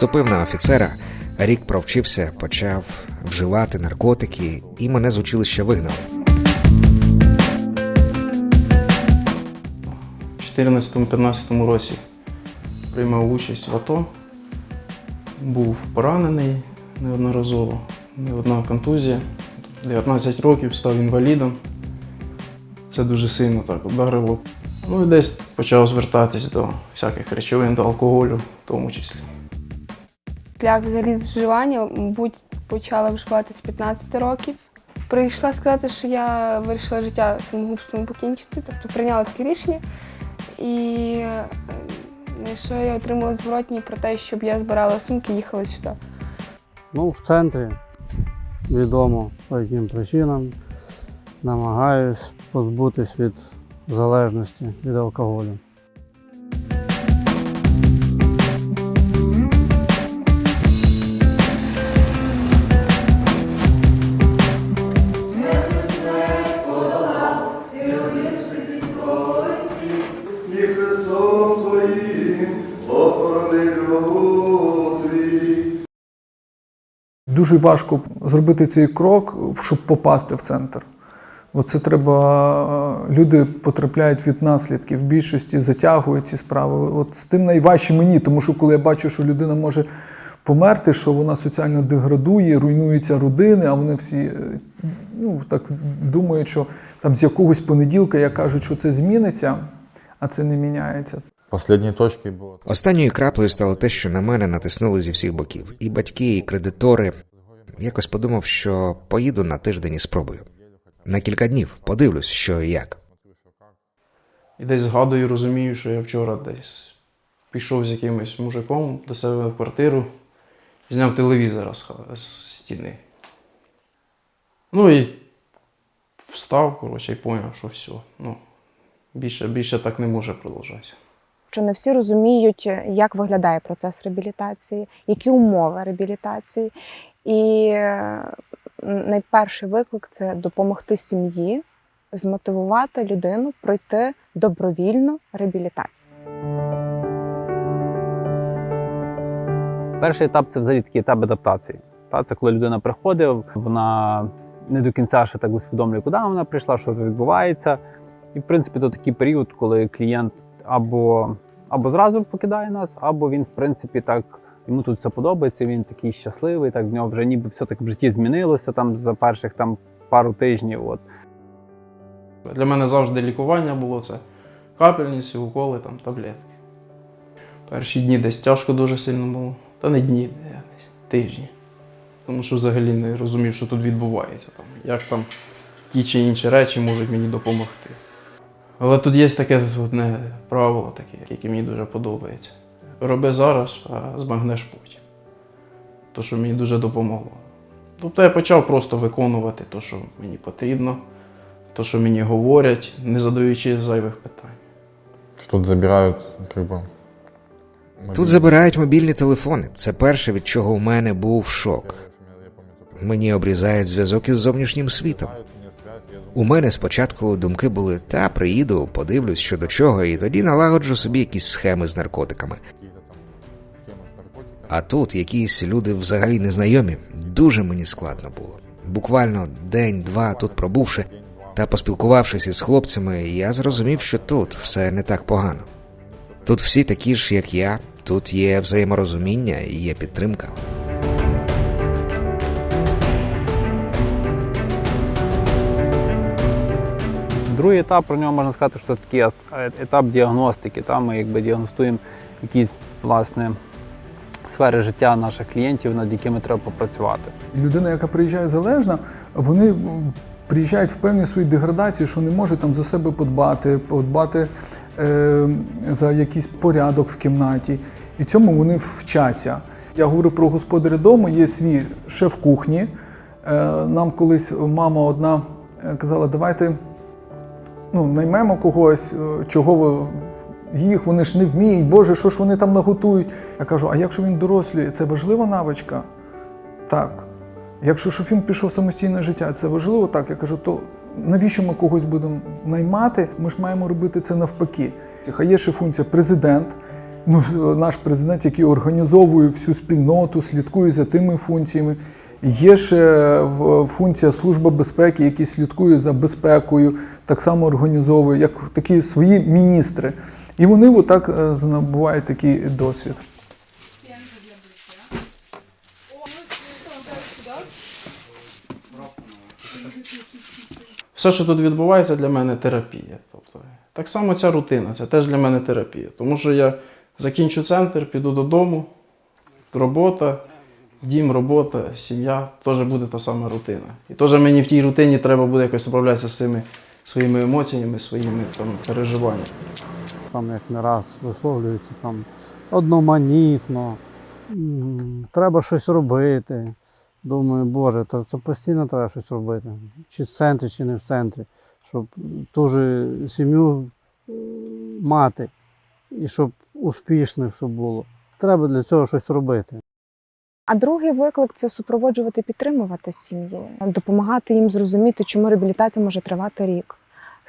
Вступив на офіцера, рік провчився, почав вживати наркотики, і мене з училища вигнали. У 2014-2015 році приймав участь в АТО, був поранений неодноразово, не одна контузія. 19 років став інвалідом. Це дуже сильно так ударило. Ну і десь почав звертатись до всяких речовин, до алкоголю в тому числі. Шлях взагалі з вживання, мабуть, почала вживати з 15 років. Прийшла сказати, що я вирішила життя самогубством покінчити, тобто прийняла таке рішення. І е, що я отримала зворотній про те, щоб я збирала сумки і їхала сюди. Ну, в центрі відомо по яким причинам намагаюсь позбутись від залежності від алкоголю. Дуже важко зробити цей крок, щоб попасти в центр. Оце треба. Люди потрапляють від наслідків. В більшості затягують ці справи. От з тим найважче мені, тому що коли я бачу, що людина може померти, що вона соціально деградує, руйнуються родини, а вони всі е, ну, так думають, що там з якогось понеділка я кажу, що це зміниться, а це не міняється. Последней точкой было Останньою краплею стало те, що на мене натиснули зі всіх боків. І батьки, і кредитори. Якось подумав, що поїду на тиждень і спробую. На кілька днів подивлюсь, що і як. І десь згадую, розумію, що я вчора десь пішов з якимось мужиком до себе в квартиру, зняв телевізора з, стіни. Ну і встав, коротше, і зрозумів, що все. Ну, більше, більше так не може продовжуватися. що не всі розуміють, як виглядає процес реабілітації, які умови реабілітації. І е, найперший виклик це допомогти сім'ї змотивувати людину пройти добровільну реабілітацію. Перший етап це взагалі такий етап адаптації. Та, це коли людина приходить, вона не до кінця ще так усвідомлює, куди вона прийшла, що відбувається. І, в принципі, то такий період, коли клієнт або, або зразу покидає нас, або він, в принципі, так йому тут все подобається, він такий щасливий, так в нього вже ніби все так в житті змінилося там за перших там пару тижнів. От. Для мене завжди лікування було це капельниці, уколи, там, таблетки. Перші дні десь тяжко дуже сильно було. Та не дні, тижні. Тому що взагалі не розумів, що тут відбувається. Там, як там ті чи інші речі можуть мені допомогти. Але тут є таке одне правило, таке, яке мені дуже подобається. Роби зараз, а збагнеш потім. То, що мені дуже допомогло. Тобто я почав просто виконувати те, що мені потрібно, те, що мені говорять, не задаючи зайвих питань. Тут забирают, как бы... Тут забирають мобільні телефони. Це перше, від чого у мене був шок. Мені обрізають зв'язок із зовнішнім світом. У мене спочатку думки були: та приїду, подивлюсь, що до чого, і тоді налагоджу собі якісь схеми з наркотиками. А тут якісь люди взагалі незнайомі. Дуже мені складно було. Буквально день-два тут пробувши та поспілкувавшись із хлопцями, я зрозумів, що тут все не так погано. Тут всі такі ж, як я, тут є взаєморозуміння і є підтримка. Другий етап про нього можна сказати, що це такий е- етап діагностики. Там ми якби діагностуємо якісь власне сфери життя наших клієнтів, над якими треба попрацювати. Людина, яка приїжджає залежна, вони приїжджають в певній своїй деградації, що не можуть там за себе подбати, подбати е, за якийсь порядок в кімнаті. І цьому вони вчаться. Я говорю про господаря дому, є свій шеф кухні. Е, нам колись мама одна е, казала, давайте ну, наймемо когось, е, чого ви їх, вони ж не вміють, Боже, що ж вони там наготують. Я кажу, а якщо він дорослює, це важлива навичка? Так. Якщо щоб він пішов самостійне життя, це важливо так. Я кажу, то навіщо ми когось будемо наймати? Ми ж маємо робити це навпаки. А є ще функція президент, ну, наш президент, який організовує всю спільноту, слідкує за тими функціями. Є ще функція Служби безпеки, які слідкує за безпекою, так само організовує, як такі свої міністри. І вони отак е, набувають такий досвід. Все, що тут відбувається, для мене терапія. Тобто, так само ця рутина, це теж для мене терапія. Тому що я закінчу центр, піду додому, робота, дім, робота, сім'я, теж буде та сама рутина. І теж мені в тій рутині треба буде якось справлятися з цими своїми емоціями, своїми там, переживаннями. Там як не раз висловлюються там одноманітно, треба щось робити. Думаю, Боже, то це постійно треба щось робити. Чи в центрі, чи не в центрі, щоб ту же сім'ю е, мати і щоб успішно щоб було. Треба для цього щось робити. А другий виклик це супроводжувати, підтримувати сім'ї, допомагати їм зрозуміти, чому реабілітація може тривати рік.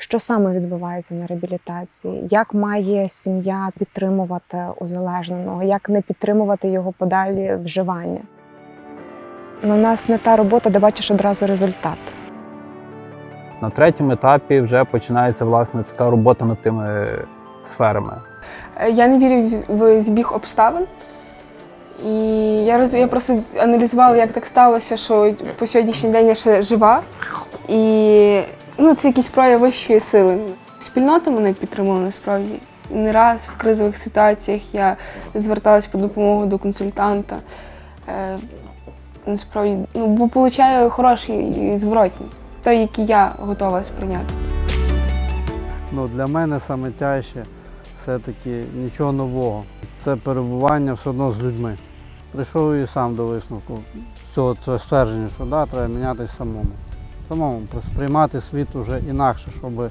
Що саме відбувається на реабілітації? Як має сім'я підтримувати узалежненого, як не підтримувати його подалі вживання? Ну, у нас не та робота, де бачиш одразу результат. На третьому етапі вже починається власне така робота над тими сферами. Е, Я не вірю в- в збіг обставин. І я роз... я просто аналізувала, як так сталося, що по сьогоднішній день я ще жива. І ну, це якийсь прояв вищої сили. Спільнота мене підтримала насправді. Не раз в кризових ситуаціях я зверталась по допомогу до консультанта. Е, насправді, ну, бо получаю хороший зворотній, той, який я готова сприйняти. Ну, для мене саме тяжче все-таки нічого нового. Це перебування все одно з людьми. Прийшов і сам до висновку цього це ствердження, що да, треба мінятися самому Самому сприймати світ вже інакше, щоб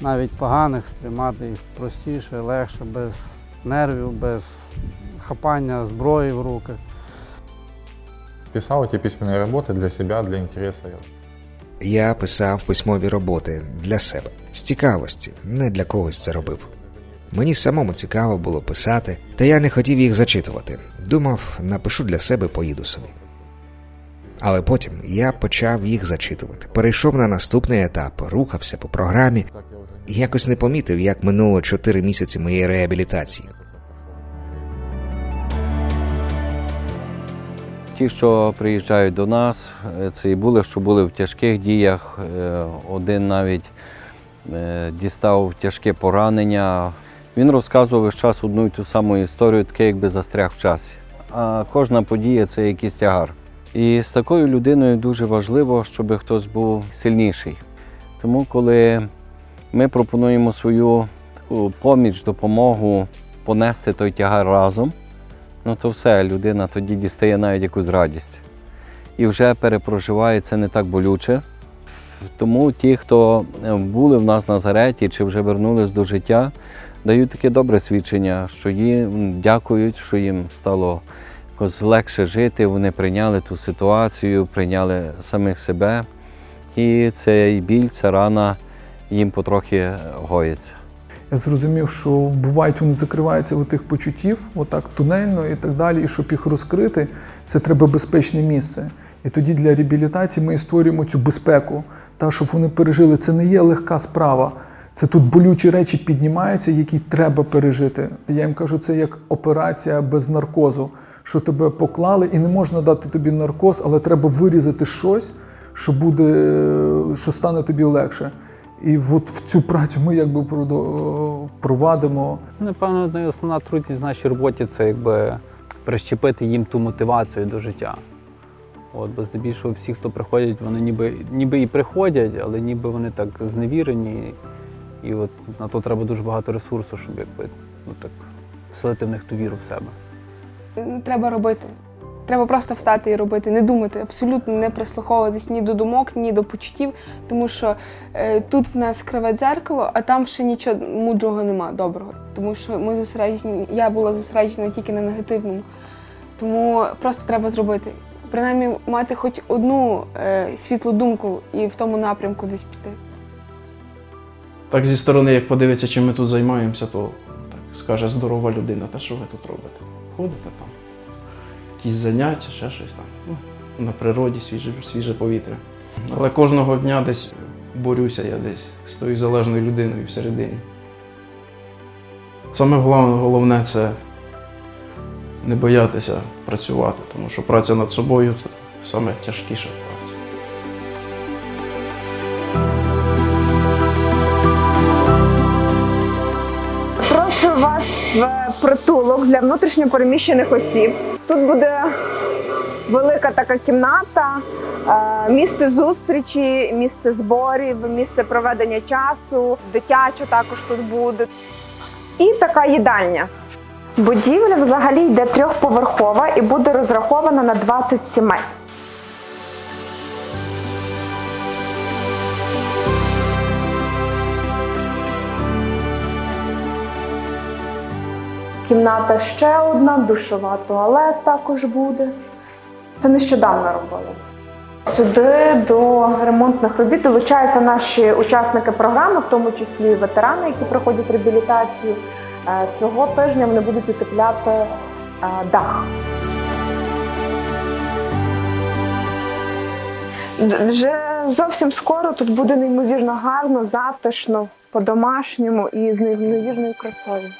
навіть поганих сприймати їх простіше, легше, без нервів, без хапання зброї в руки. Писал эти письменные работы для себя, для интереса. Я писав письмові роботи для себе з цікавості, не для когось це робив. Мені самому цікаво було писати, та я не хотів їх зачитувати. Думав, напишу для себе, поїду собі. Але потім я почав їх зачитувати, перейшов на наступний етап, рухався по програмі і якось не помітив, як минуло 4 місяці моєї реабілітації. Ті, що приїжджають до нас, е, це і були, що були в тяжких діях. Е, Один навіть е, дістав тяжке поранення. Він розказував весь час одну і ту саму історію, таке якби застряг в часі. А кожна подія це якийсь тягар. І з такою людиною дуже важливо, щоб хтось був сильніший. Тому, коли ми пропонуємо свою поміч, допомогу понести той тягар разом, ну то все, людина тоді дістає навіть якусь радість. І вже перепроживає це не так болюче. Тому ті, хто були в нас в Назареті чи вже вернулись до життя, дають таке добре свідчення, що їм дякують, що їм стало якось легше жити, вони прийняли ту ситуацію, прийняли самих себе. І цей біль, ця рана їм потрохи гоїться. Я зрозумів, що бувають вони закриваються у тих почуттів, отак тунельно і так далі. І щоб їх розкрити, це треба безпечне місце. І тоді для реабілітації ми створюємо цю безпеку, та щоб вони пережили. Це не є легка справа. Це тут болючі речі піднімаються, які треба пережити. Я їм кажу, це як операція без наркозу, що тебе поклали, і не можна дати тобі наркоз, але треба вирізати щось, що буде, що стане тобі легше. І от в цю працю ми якби провадимо. Напевно, найосновна трудність в нашій роботі це якби прищепити їм ту мотивацію до життя. От, бо здебільшого всі, хто приходять, вони ніби, ніби і приходять, але ніби вони так зневірені. І от на то треба дуже багато ресурсу, щоб якби, ну, так, вселити в них ту віру в себе. Треба робити. Треба просто встати і робити, не думати, абсолютно не прислуховуватись ні до думок, ні до почуттів, тому що е, тут в нас криве дзеркало, а там ще нічого мудрого нема, доброго. Тому що ми зосереджені, я була зосереджена тільки на негативному. Тому просто треба зробити. Принаймні мати хоч одну е, світлу думку і в тому напрямку десь піти. Так зі сторони, як подивитися, чим ми тут займаємося, то скаже здорова людина, та що ви тут робите? Ходите там, якісь заняття, ще щось там. Ну, на природі свіже, свіже повітря. Але кожного дня десь борюся я десь з тою залежною людиною всередині. Саме головне, це не боятися працювати, тому що праця над собою це саме тяжкіша в притулок для внутрішньопереміщених осіб. Тут буде велика така кімната, е, місце зустрічі, місце зборів, місце проведення часу, дитяче також тут буде. І така їдальня. Будівля взагалі йде трьохповерхова і буде розрахована на 20 сімей. Кімната ще одна, душова, туалет також буде. Це нещодавно робили. Сюди до ремонтних робіт долучаються наші учасники програми, в тому числі ветерани, які проходять реабілітацію. Е, Цього тижня вони будуть утепляти е, дах. Вже зовсім скоро тут буде неймовірно гарно, затишно, по-домашньому і з неймовірною красою.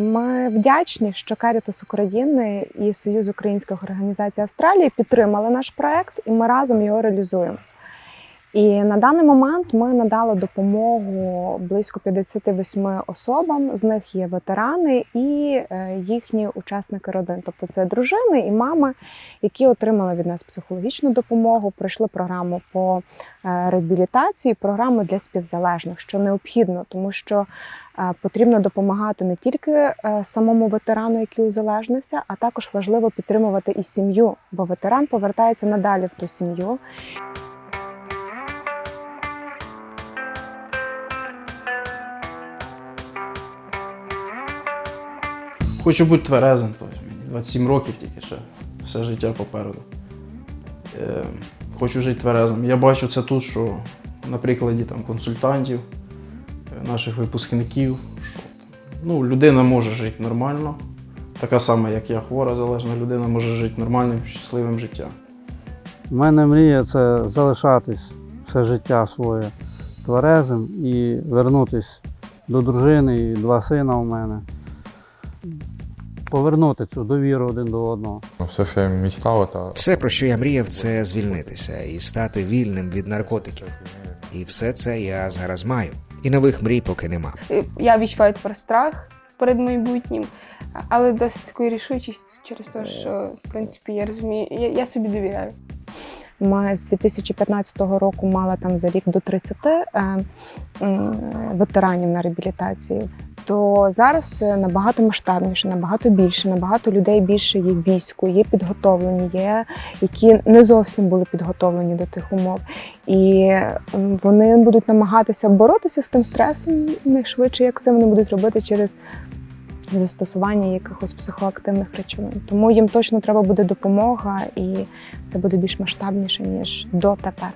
Ми вдячні, що Керітас України і Союз українських організацій Австралії підтримали наш проект, і ми разом його реалізуємо. І на даний момент ми надали допомогу близько 58 особам. З них є ветерани і е, їхні учасники родин, тобто це дружини і мами, які отримали від нас психологічну допомогу, пройшли програму по е, реабілітації, програму для співзалежних, що необхідно, тому що е, потрібно допомагати не тільки самому ветерану, який узалежнився, а також важливо підтримувати і сім'ю, бо ветеран повертається надалі в ту сім'ю. Хочу бути тверезим, тобто мені 27 років тільки ще, все життя попереду. Е, хочу жити тверезим. Я бачу це тут, що на прикладі там, консультантів, е, наших випускників, що ну, людина може жити нормально, така сама, як я, хвора, залежна людина може жити нормальним, щасливим життям. У мене мрія це залишатись все життя своє тверезим і вернутись до дружини і два сина у мене. Повернути цю довіру один до одного. Все, що я мечтал, это Все, про що я мріяв, це звільнитися і стати вільним від наркотиків. І все це я зараз маю. І нових мрій поки нема. Я відчуваю тепер страх перед майбутнім, але досить таку рішучість через те, що в принципі я розумію, я, я собі довіряю. Ми з 2015 року мали там за рік до 30 е, м, ветеранів на реабілітації. То зараз це набагато масштабніше, набагато більше, набагато людей більше є війську, є підготовлені, є які не зовсім були підготовлені до тих умов. І вони будуть намагатися боротися з тим стресом найшвидше, як це вони будуть робити через застосування якихось психоактивних речовин. Тому їм точно треба буде допомога, і це буде більш масштабніше ніж дотепер.